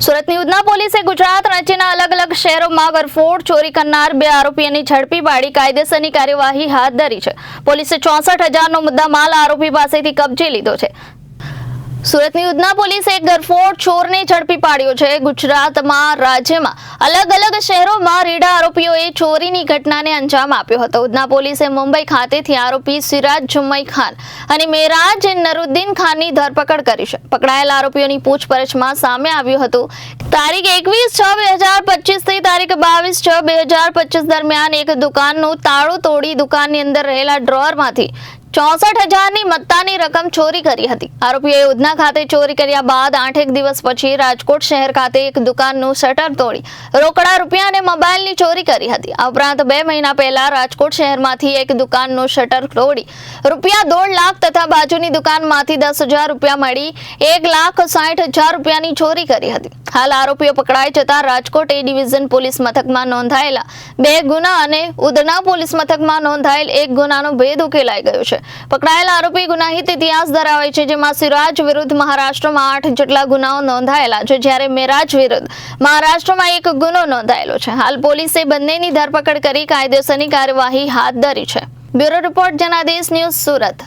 સુરતની ઉધના પોલીસે ગુજરાત રાજ્યના અલગ અલગ શહેરોમાં ગરફોડ ચોરી કરનાર બે આરોપીઓની ઝડપી પાડી કાયદેસરની કાર્યવાહી હાથ ધરી છે. પોલીસે ચોસઠ હજારનો મુદ્દામાલ આરોપી પાસેથી કબજે લીધો છે. સુરતની ઉધના પોલીસે એક ગરફોડ ચોરને ઝડપી પાડ્યો છે. ગુજરાતમાં, રાજ્યમાં અલગ અલગ શહેરોમાં રીડા આરોપીઓએ ચોરીની ઘટનાને અંજામ આપ્યો હતો. ઉધના પોલીસે મુંબઈ ખાતેથી આરોપી સિરાજ જુમ્મઈ ખાન અને મેરાજ નરુદ્દીન ખાનની ધરપકડ કરી છે. પકડાયેલા આરોપીઓની પૂછપરછમાં સામે આવ્યું હતું. તારીખ એકવીસ છ બે હજાર પચીસથી તારીખ બાવીસ છ બે હજાર પચીસ દરમિયાન એક દુકાનનું તાળું તોડી દુકાનની અંદર રહેલા ડ્રોઅરમાંથી ચોસઠ હજારની મત્તાની રકમ ચોરી કરી હતી. આરોપીઓએ ઉધના ખાતે ચોરી કર્યા બાદ આઠેક દિવસ પછી રાજકોટ શહેર ખાતે એક દુકાનનું શટર તોડી રોકડા રૂપિયા અને મોબાઈલની ચોરી કરી હતી. આ ઉપરાંત બે મહિના પહેલા રાજકોટ શહેરમાંથી એક દુકાનનું શટર તોડી રૂપિયા દોઢ લાખ તથા બાજુની દુકાનમાંથી દસ હજાર રૂપિયા મળી એક લાખ સાઠ હજાર રૂપિયાની ચોરી કરી હતી. હાલ આરોપીઓ પકડાઈ જતા રાજકોટ એ ડિવિઝન પોલીસ મથકમાં નોંધાયેલા બે ગુના અને ઉધના પોલીસ મથકમાં નોંધાયેલ એક ગુનાનો ભેદ ઉકેલાઈ ગયો છે. પકડાયેલા આરોપી ગુનાહિત ઇતિહાસ ધરાવે છે, જેમાં સિરાજ વિરુદ્ધ મહારાષ્ટ્રમાં આઠ જેટલા ગુનાઓ નોંધાયેલા છે, જ્યારે મેરાજ વિરુદ્ધ મહારાષ્ટ્રમાં એક ગુનો નોંધાયેલો છે. હાલ પોલીસે બંનેની ધરપકડ કરી કાયદેસરની કાર્યવાહી હાથ ધરી છે. Bureau report, Janadesh news Surat.